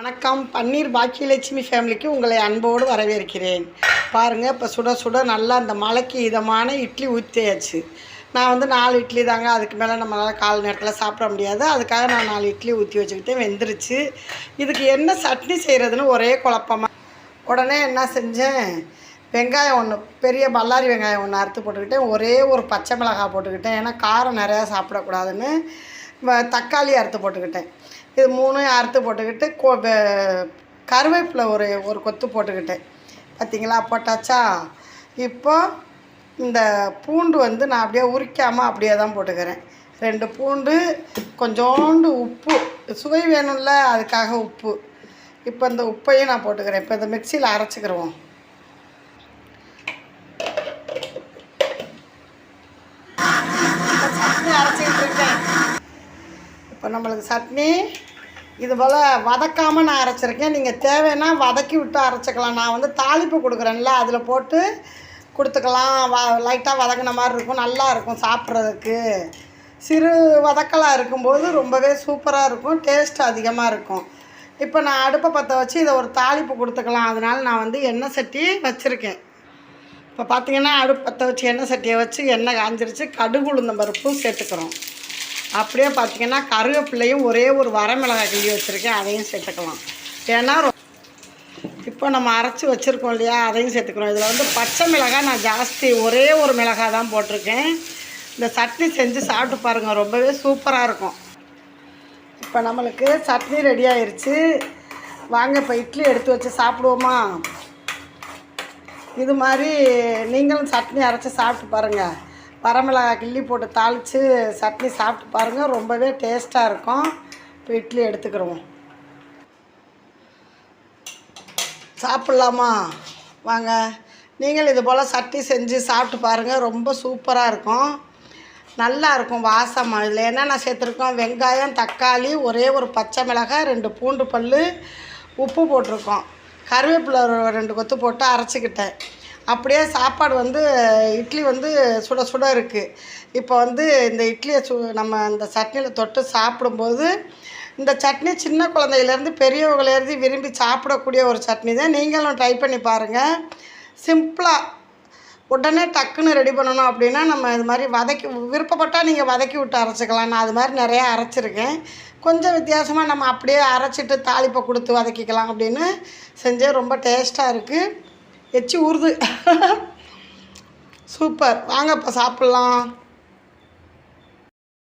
வணக்கம். பன்னீர் பாக்கியலட்சுமி ஃபேமிலிக்கு உங்களை அன்போடு வரவேற்கிறேன். பாருங்கள் இப்போ சுட சுட நல்லா அந்த மலைக்கு இதமான இட்லி ஊற்றியாச்சு நான் வந்து நாலு இட்லி தாங்க அதுக்கு மேலே நம்மளால் கால் நேரத்தில் சாப்பிட முடியாது. அதுக்காக நான் நாலு இட்லி ஊற்றி வச்சுக்கிட்டேன் வெந்துருச்சு. இதுக்கு என்ன சட்னி செய்கிறதுன்னு ஒரே குழப்பமாக உடனே என்ன செஞ்சேன்? வெங்காயம் ஒன்று பெரிய பல்லாரி வெங்காயம் ஒன்று அறுத்து போட்டுக்கிட்டேன். ஒரே ஒரு பச்சை மிளகாய் போட்டுக்கிட்டேன். ஏன்னா காரம் நிறையா சாப்பிடக்கூடாதுன்னு. தக்காளி அறுத்து போட்டுக்கிட்டேன். இது மூணும் அறுத்து போட்டுக்கிட்டு கோ கருவேப்பிலை ஒரு ஒரு கொத்து போட்டுக்கிட்டேன். பார்த்தீங்களா போட்டாச்சா? இப்போ இந்த பூண்டு வந்து நான் அப்படியே உரிக்காமல் அப்படியே தான் போட்டுக்கிறேன். ரெண்டு பூண்டு கொஞ்சோண்டு உப்பு. சுவை வேணும்ல அதுக்காக உப்பு. இப்போ இந்த உப்பையும் நான் போட்டுக்கிறேன். இப்போ இந்த மிக்சியில் அரைச்சிக்கிருவோம். இப்போ நம்மளுக்கு சட்னி இது போல் வதக்காமல் நான் அரைச்சிருக்கேன். நீங்கள் தேவைன்னா வதக்கி விட்டு அரைச்சிக்கலாம். நான் வந்து தாளிப்பு கொடுக்குறேன்ல அதில் போட்டு கொடுத்துக்கலாம். வ லைட்டாக வதக்கின மாதிரி இருக்கும். நல்லா இருக்கும் சாப்பிட்றதுக்கு. சிறு வதக்கலாக இருக்கும்போது ரொம்பவே சூப்பராக இருக்கும். டேஸ்ட் அதிகமாக இருக்கும். இப்போ நான் அடுப்பை பற்ற வச்சு இதை ஒரு தாளிப்பு கொடுத்துக்கலாம். அதனால நான் வந்து எண்ணெய் சட்டி வச்சுருக்கேன். இப்போ பார்த்தீங்கன்னா அடுப்பு பற்ற வச்சு எண்ணெய் சட்டியை வச்சு எண்ணெய் காஞ்சிருச்சு. கடுகு உளுந்தம் பருப்பும் சேர்த்துக்கிறோம். அப்படியே பார்த்தீங்கன்னா கருவேப்பிலையும் ஒரே ஒரு வரமிளகாய் கிள்ளி வச்சுருக்கேன் அதையும் சேர்த்துக்கலாம். ஏன்னா இப்போ நம்ம அரைச்சி வச்சுருக்கோம் இல்லையா அதையும் சேர்த்துக்கிறோம். இதில் வந்து பச்சை மிளகாய் நான் ஜாஸ்தி ஒரே ஒரு மிளகாய் தான் போட்டிருக்கேன். இந்த சட்னி செஞ்சு சாப்பிட்டு பாருங்கள் ரொம்பவே சூப்பராக இருக்கும். இப்போ நம்மளுக்கு சட்னி ரெடி ஆயிடுச்சு வாங்க இப்போ இட்லி எடுத்து வச்சு சாப்பிடுவோமா? இது மாதிரி நீங்களும் சட்னி அரைச்சி சாப்பிட்டு பாருங்கள் வரமிளகாய் கிள்ளி போட்டு தாளித்து சட்னி சாப்பிட்டு பாருங்கள் ரொம்பவே டேஸ்ட்டாக இருக்கும். இப்போ இட்லி எடுத்துக்கிறோம் சாப்பிட்லாமா? வாங்க. நீங்கள் இது போல் சட்னி செஞ்சு சாப்பிட்டு பாருங்கள் ரொம்ப சூப்பராக இருக்கும். நல்லா இருக்கும் வாசமாக இதில் என்னென்ன சேர்த்துருக்கோம்? வெங்காயம் தக்காளி ஒரே ஒரு பச்சை மிளகாய் ரெண்டு பூண்டு பல் உப்பு போட்டிருக்கோம். கருவேப்பிலை ரெண்டு கொத்து போட்டு அரைச்சிக்கிட்டேன். அப்படியே சாப்பாடு வந்து இட்லி வந்து சுட சுட இருக்குது இப்போ வந்து இந்த இட்லியை சு நம்ம இந்த சட்னியில் தொட்டு சாப்பிடும்போது இந்த சட்னி சின்ன குழந்தையிலேருந்து பெரியவங்களேருந்து விரும்பி சாப்பிடக்கூடிய ஒரு சட்னி தான். நீங்களும் ட்ரை பண்ணி பாருங்கள் சிம்பிளாக உடனே டக்குன்னு ரெடி பண்ணணும் அப்படின்னா நம்ம இது மாதிரி வதக்கி விருப்பப்பட்டால் நீங்கள் வதக்கி விட்டு அரைச்சிக்கலாம். நான் அது மாதிரி நிறையா அரைச்சிருக்கேன். கொஞ்சம் வித்தியாசமாக நம்ம அப்படியே அரைச்சிட்டு தாளிப்பை கொடுத்து வதக்கிக்கலாம் அப்படின்னு செஞ்சேன் ரொம்ப டேஸ்ட்டாக இருக்குது எச்சி ஊறுது. சூப்பர். வாங்க இப்போ சாப்பிட்லாம்.